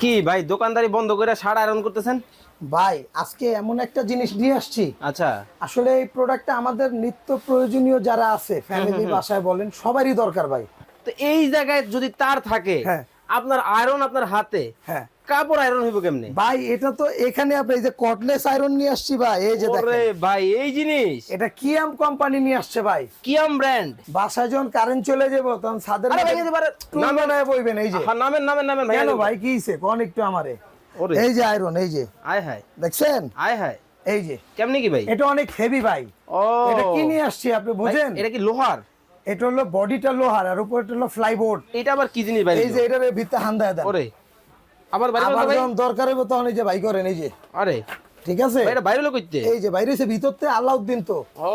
কি ভাই দোকানদারি বন্ধ করে সার আয়রন করতেছেন? ভাই আজকে এমন একটা জিনিস নিয়ে আসছি। আচ্ছা। আসলে এই প্রোডাক্টটা আমাদের নিত্য প্রয়োজনীয় যারা আছে ফ্যামিলি বাসায় বলেন সবারই দরকার ভাই। তো এই জায়গায় যদি তার থাকে হ্যাঁ। আপনার আয়রন আপনার হাতে। হ্যাঁ। কাপড় আয়রন হইব কেমনে? ভাই এটা তো এখানে আপনি এই যে কটলেস আয়রন নিয়ে আসছি ভাই এই যে দেখেন। ভাই এই জিনিস। এটা কিয়াম কোম্পানি নিয়ে আসছে ভাই। কিয়াম ব্র্যান্ড বাসায় যখন কারেন্ট চলে যাব তখন ছাদের আরে ভাই মধ্যে যেতে পারে বইবেন এই যে। নামেন নামেন নামেন ভাই কেন ভাই কি হইছে? কোন একটু আমারে। এই যে আয়রন এই যে। আয় হায়। দেখছেন? আয় হায়। এই যে। কেমনে কি ভাই? এটা অনেক হেভি ভাই। ও। এটা কি নিয়ে আসছি আপনি বুঝেন? এটা কি লোহার? এটা হলো বডিটা লোহার আর উপরটা হলো ফ্লাইবোর্ড এটা আবার কি জিনিস ভাই? এই যে এটার ভিতরে হান্দায় দেন। ওরে। আবার বাইরে আবার যখন দরকার হবে তখন এই যে ভাই করেন এই যে। আরে। ঠিক আছে? এটা বাইরে লোক করতে এই যে বাইরে এসে ভিতরতে আলাউদ্দিন তো। ও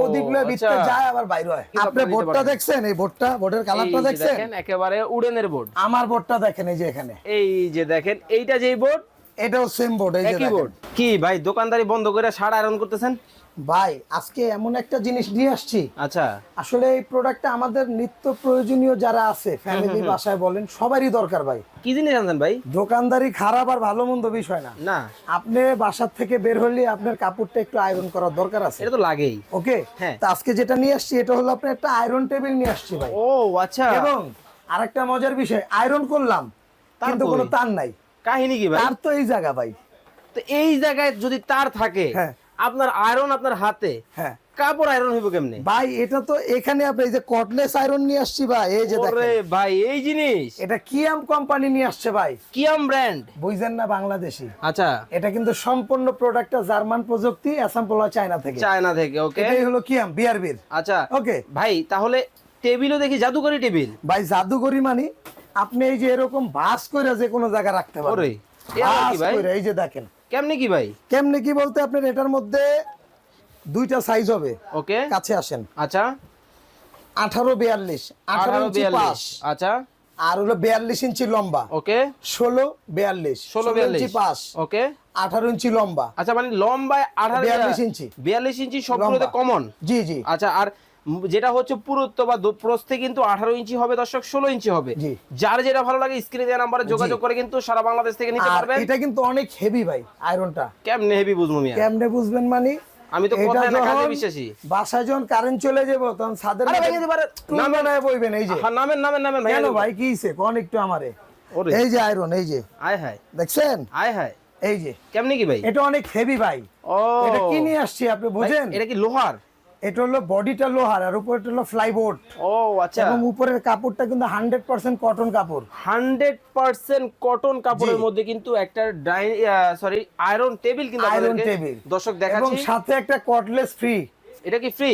প্রদীপগুলো ভিতরে আচ্ছা। যায় আবার বাইরে হয়। আপনি বোর্ডটা দেখছেন? এই বোর্ডটা বোর্ডের কালারটা দেখছেন? দেখেন একেবারে উডেনের বোর্ড। আমার বোর্ডটা দেখেন এই যে এখানে। এই যে দেখেন এইটা যেই বোর্ড? এটাও সেম বোর্ড এই যে বোর্ড। কি ভাই দোকানদারি বন্ধ করে সার আয়রন করতেছেন? ভাই আজকে এমন একটা জিনিস নিয়ে আসছি। আচ্ছা। আসলে এই প্রোডাক্টটা আমাদের নিত্য প্রয়োজনীয় যারা আছে ফ্যামিলি বাসায় বলেন সবারই দরকার ভাই। কি জিনিস আনছেন ভাই? দোকানদারি খারাপ আর ভালো মন্দ বিষয় না। না। আপনি বাসার থেকে বের হলে আপনার কাপড়টা একটু আয়রন করার দরকার আছে। এটা তো লাগেই। ওকে? হ্যাঁ। তো আজকে যেটা নিয়ে আসছি এটা হলো আপনার একটা আয়রন টেবিল নিয়ে আসছি ভাই। ও আচ্ছা। এবং আরেকটা মজার বিষয় আয়রন করলাম কিন্তু? কোনো তার নাই। কাহিনী কি ভাই? তার তো এই জায়গা ভাই। তো এই জায়গায় যদি তার থাকে হ্যাঁ। আপনার আয়রন আপনার হাতে হ্যাঁ। কাপড় আয়রন হইব কেমনে? ভাই এটা তো এখানে আপনি এই যে কটলেস আয়রন নিয়ে আসছি ভাই এই যে দেখেন। ভাই এই জিনিস। এটা কিয়াম কোম্পানি নিয়ে আসছে ভাই। কিয়াম ব্র্যান্ড বুঝছেন না বাংলাদেশি। আচ্ছা। এটা কিন্তু সম্পূর্ণ প্রোডাক্টটা জার্মান প্রযুক্তি অ্যাসাম্পল হয় চায়না থেকে। চায়না থেকে ওকে এটাই হলো কিয়াম বিআরবির আচ্ছা। ওকে ভাই তাহলে টেবিলও দেখি জাদুকরি টেবিল? ভাই জাদুঘরি মানে আপনি এই যে এরকম ভাস করে যে কোনো জায়গায় রাখতে পারেন। এ আবার কি ভাঁজ ভাই? কইরা, এই যে দেখেন। কেমনে কি ভাই? কেমনে কি বলতে আপনার এটার মধ্যে দুইটা সাইজ হবে। ওকে। কাছে আসেন। আচ্ছা। আঠারো বিয়াল্লিশ আঠারো বিয়াল্লিশ। আচ্ছা। আর হলো বিয়াল্লিশ ইঞ্চি লম্বা। ওকে। ষোলো বিয়াল্লিশ। ষোলো ইঞ্চি পাশ ওকে। আঠারো ইঞ্চি লম্বা। আচ্ছা মানে লম্বায় আঠারো 42 ইঞ্চি। বিয়াল্লিশ ইঞ্চি সবগুলোতে কমন জি জি। আচ্ছা আর যেটা হচ্ছে পুরুত্ব বা প্রস্থে কিন্তু আঠারো ইঞ্চি হবে দর্শক ষোলো ইঞ্চি হবে। যার যেটা ভালো লাগে স্ক্রিনে দেওয়া নাম্বারে যোগাযোগ করে কিন্তু সারা বাংলাদেশ থেকে নিতে পারবেন। এটা কিন্তু অনেক হেভি ভাই আয়রনটা কেমনে হেভি বুঝব মিয়া? কেমনে বুঝবেন মানে? আমি তো কথায় না কাজে বিশ্বাসী। বাসায় যখন কারেন্ট চলে যাব তখন ছাদের আরে ভাই টুল নামেন। বানায় বইবেন এই যে। হ্যাঁ, নামেন নামেন নামেন ভাই কেন ভাই কি হইছে? কোন একটু আমারে। এই যে আয়রন এই যে। আয় হায়। দেখছেন? আয় হায়। এই যে। কেমনে কি ভাই? এটা অনেক হেভি ভাই। ও। এটা কি নিয়ে আসছি আপনি বুঝেন? এটা কি লোহার? এটা হলো বডিটা লোহার আর উপরটা হলো ফ্লাইবোর্ড। ও আচ্ছা। এবং উপরের কাপড়টা কিন্তু হান্ড্রেড পার্সেন্ট কটন কাপড়। হান্ড্রেড পার্সেন্ট কটন কাপড়ের মধ্যে কিন্তু একটা সরি আয়রন টেবিল কিন্তু আয়রন টেবিল দর্শক দেখাচ্ছি। এবং সাথে একটা কটলেস ফ্রি এটা কি ফ্রি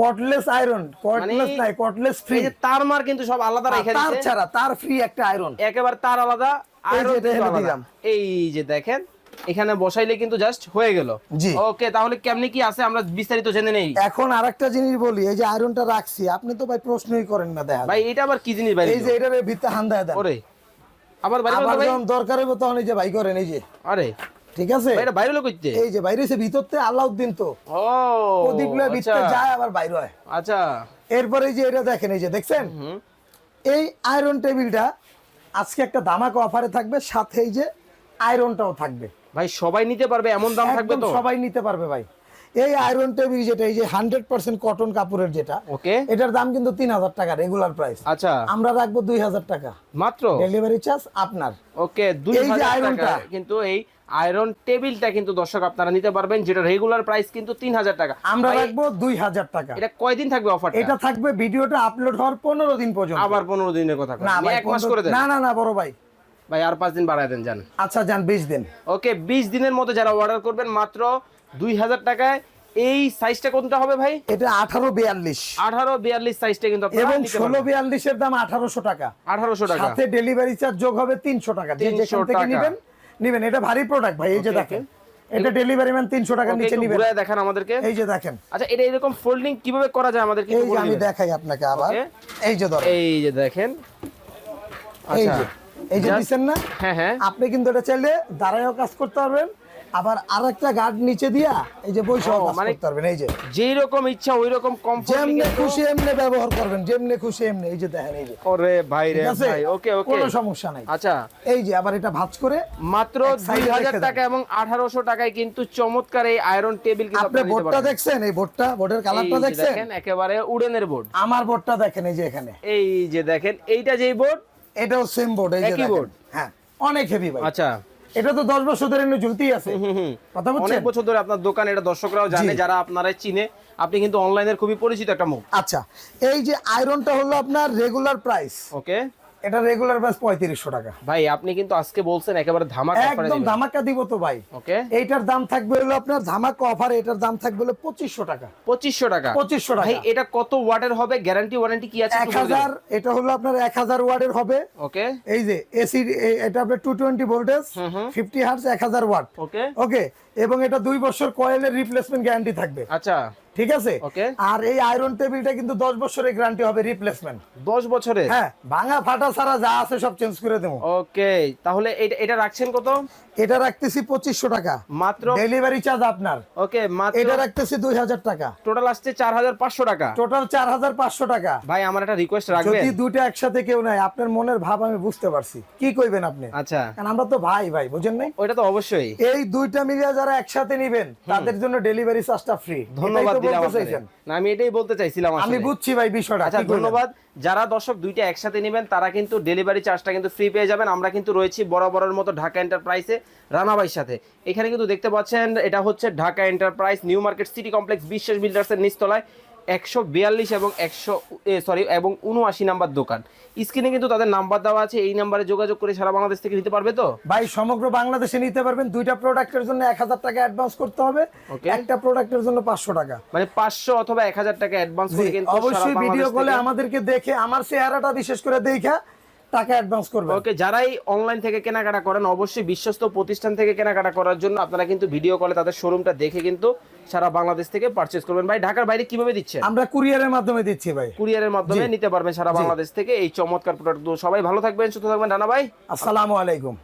কটলেস আয়রন কটলেস নাই কটলেস ফ্রি এই যে তার মার কিন্তু সব আলাদা রেখে দিয়েছে তার ছাড়া তার ফ্রি একটা আয়রন একেবারে তার আলাদা আয়রন। এই যে দেখেন এখানে বসাইলে কিন্তু জাস্ট হয়ে গেল। জি। ওকে তাহলে কেমনে কি আছে আমরা বিস্তারিত জেনে নেই। এখন আরেকটা জিনিস বলি এই যে আয়রনটা রাখছি আপনি তো ভাই প্রশ্নই করেন না দেখা ভাই এটা আবার কি জিনিস ভাই? এই যে এটার ভিতরে হান্দায় দেন। ওরে আবার বাইরে আবার যখন দরকার হবে তখন এই যে ভাই করেন এই যে। আরে ঠিক আছে? এটা বাইরে লোক করতে? এই যে বাইরে এসে ভিতরতে আলাউদ্দিন তো। ও প্রদীপগুলো আচ্ছা। ভিতরে যায় আবার বাইরে হয়। আচ্ছা। এরপরে এই যে এটা দেখেন এই যে দেখছেন? এই আয়রন টেবিলটা আজকে একটা দামাক অফারে থাকবে সাথে এই যে আয়রনটাও থাকবে। ভাই সবাই নিতে পারবে এমন দাম থাকবে তো? সবাই নিতে পারবে ভাই। এই আয়রন টেবিল যেটা এই যে হান্ড্রেড পার্সেন্ট কটন কাপড়ের যেটা ওকে এটার দাম কিন্তু তিন হাজার টাকা রেগুলার প্রাইস আচ্ছা। আমরা রাখব দুই হাজার টাকা। মাত্র? ডেলিভারি চার্জ আপনার। ওকে দুই এই যে হাজার আয়রনটা। টাকা কিন্তু এই আয়রন টেবিলটা কিন্তু দর্শক আপনারা নিতে পারবেন যেটা রেগুলার প্রাইস কিন্তু তিন হাজার টাকা। আমরা রাখব দুই হাজার টাকা। এটা কয়দিন থাকবে অফার এটা থাকবে ভিডিওটা আপলোড হওয়ার পনেরো দিন পর্যন্ত। আবার পনেরো দিনের কথা না না এক মাস করে দেন। না না না বড় ভাই। ভাই আর পাঁচ দিন বাড়ায় দেন জান আচ্ছা যান বিশ দিন। ওকে বিশ দিনের মতো যারা অর্ডার করবেন মাত্র দুই হাজার টাকায়। এই সাইজটা কোনটা হবে ভাই? এটা আঠারো বিয়াল্লিশ। আঠারো বিয়াল্লিশ সাইজটা কিন্তু এবং ষোলো বিয়াল্লিশের দাম আঠারোশো টাকা। আঠারোশো টাকা। সাথে ডেলিভারি চার্জ যোগ হবে তিনশো টাকা। যে 300 যেখান থেকে টাকা। নিবেন নিবেন। এটা ভারী প্রোডাক্ট ভাই এই যে দেখেন। এটা ডেলিভারি ম্যান তিনশো টাকার নিচে নিবেন। ঘুরায় দেখান আমাদেরকে। এই যে দেখেন। আচ্ছা এটা এরকম ফোল্ডিং কীভাবে করা যায় আমাদেরকে এই যে আমি দেখাই আপনাকে আবার। এই যে ধরেন। এই যে দেখেন। আচ্ছা। এই যে দিচ্ছেন না? হ্যাঁ হ্যাঁ। আপনি কিন্তু এটা চাইলে দাঁড়ায়ও কাজ করতে পারবেন আবার আরেকটা গার্ড নিচে দিয়া এই যে বৈশাখ মানে- এই যে। যেই রকম ইচ্ছা ওই রকম যেমনে খুশি এমনি ব্যবহার করবেন যেমনে খুশি এমনি। এই যে দেখেন এই যে। ওরে ভাই রে ভাই ওকে ওকে। কোনো সমস্যা নাই। আচ্ছা। এই যে আবার এটা ভাঁজ করে মাত্র এক side দুই এ হাজার রেখে টাকা এবং আঠারোশো টাকায় কিন্তু চমৎকার এই আয়রন টেবিল কিন্তু আপনি বোর্ডটা দেখছেন? এই বোর্ডটা বোর্ডের কালারটা দেখছেন? দেখেন একেবারে উডেনের বোর্ড। আমার বোর্ডটা দেখেন এই যে এখানে। এই যে দেখেন এইটা যেই বোর্ড এটাও সেম বোর্ড এই যে দেখেন। হ্যাঁ অনেক হেভি ভাই আচ্ছা। এটা তো 10 বছর ধরে ঝুলতেই আছে। কথা কথা অনেক বছর ধরে আপনার দোকান এটা দর্শকরাও জানে যারা আপনারা চিনে। আপনি কিন্তু অনলাইনের খুবই পরিচিত একটা মুখ আচ্ছা এই যে আয়রনটা হলো আপনার রেগুলার প্রাইস ওকে এটা রেগুলার প্রাইস পঁয়ত্রিশশো টাকা। ভাই আপনি কিন্তু আজকে বলছেন একেবারে ধামাকা অফারে একদম ধামাকা দিব তো ভাই। ওকে। এইটার দাম থাকবে হলো আপনার ধামাকা অফার এটার দাম থাকবে হলো পঁচিশশো টাকা। পঁচিশশো টাকা। পঁচিশশো টাকা। ভাই এটা কত ওয়াটের হবে? গ্যারান্টি ওয়ারেন্টি কি আছে এক হাজার এটা হলো আপনার এক হাজার ওয়ার্ডের হবে। ওকে। এই যে এসি এটা আপনার two twenty voltage fifty hertz এক হাজার ওয়াট। ওকে। ওকে এবং এটা দুই বছর কয়েলের রিপ্লেসমেন্ট গ্যারান্টি থাকবে। আচ্ছা। ঠিক আছে? আর এই আয়রন টেবিলটা কিন্তু দশ বছরের গ্যারান্টি হবে রিপ্লেসমেন্ট দশ বছরে হ্যাঁ ভাঙা ফাটা ছাড়া যা আছে সব চেঞ্জ করে দেবো। ওকে তাহলে এটা এটা রাখছেন কত? এটা রাখতেছি পঁচিশশো টাকা। মাত্র ডেলিভারি চার্জ আপনার। ওকে এটা রাখতেছি দুই হাজার টাকা। টোটাল আসছে চার হাজার পাঁচশো টাকা। টোটাল চার হাজার পাঁচশো টাকা। ভাই আমার একটা রিকোয়েস্ট রাখবেন। যদি দুইটা একসাথে কেউ নাই আপনার মনের ভাব আমি বুঝতে পারছি। কি কইবেন আপনি? আচ্ছা। কারণ আমরা তো ভাই ভাই বুঝেন নাই? ওইটা তো অবশ্যই। এই দুইটা মিলিয়ে যারা একসাথে নিবেন তাদের জন্য ডেলিভারি চার্জটা ফ্রি ধন্যবাদ দিলাম আমি এটাই বলতে চাইছিলাম আমি বুঝছি ভাই বিষয়টা আচ্ছা ধন্যবাদ। যারা দর্শক দুইটা একসাথে নেবেন, তারা কিন্তু ডেলিভারি চার্জটা কিন্তু ফ্রি পেয়ে যাবেন। আমরা কিন্তু রয়েছি বরাবরের মতো ঢাকা এন্টারপ্রাইসে রানাবাইর সাথে। এখানে কিন্তু দেখতে পাচ্ছেন, এটা হচ্ছে Dhaka enterprise new market city complex Biswas বিল্ডার্সের নিচতলায়। একশো বিয়াল্লিশ এবং একশো সরি এবং উনআশি নাম্বার দোকান। স্ক্রিনে কিন্তু তাদের নাম্বার দেওয়া আছে এই নাম্বারে যোগাযোগ করে সারা বাংলাদেশ থেকে নিতে পারবে তো? ভাই সমগ্র বাংলাদেশে নিতে পারবেন। দুইটা প্রোডাক্টের জন্য এক হাজার টাকা অ্যাডভান্স করতে হবে। একটা প্রোডাক্টের জন্য পাঁচশো টাকা। মানে পাঁচশো অথবা এক হাজার টাকা অ্যাডভান্স করে কিন্তু অবশ্যই ভিডিও কলে আমাদেরকে দেখে আমার চেহারাটা বিশেষ করে দেখা। টাকা অ্যাডভান্স করবেন। ওকে যারাই অনলাইন থেকে কেনাকাটা করেন অবশ্যই বিশ্বস্ত প্রতিষ্ঠান থেকে কেনাকাটা করার জন্য আপনারা কিন্তু ভিডিও কলে তাদের শোরুমটা দেখে কিন্তু সারা বাংলাদেশ থেকে পারচেজ করবেন। ভাই ঢাকার বাইরে কীভাবে দিচ্ছেন? আমরা কুরিয়ারের মাধ্যমে দিচ্ছি ভাই। কুরিয়ারের মাধ্যমে নিতে পারবেন সারা বাংলাদেশ থেকে। এই চমৎকার প্রোডাক্ট সবাই ভালো থাকবেন সুস্থ থাকবেন। রানা ভাই। আসসালামু আলাইকুম।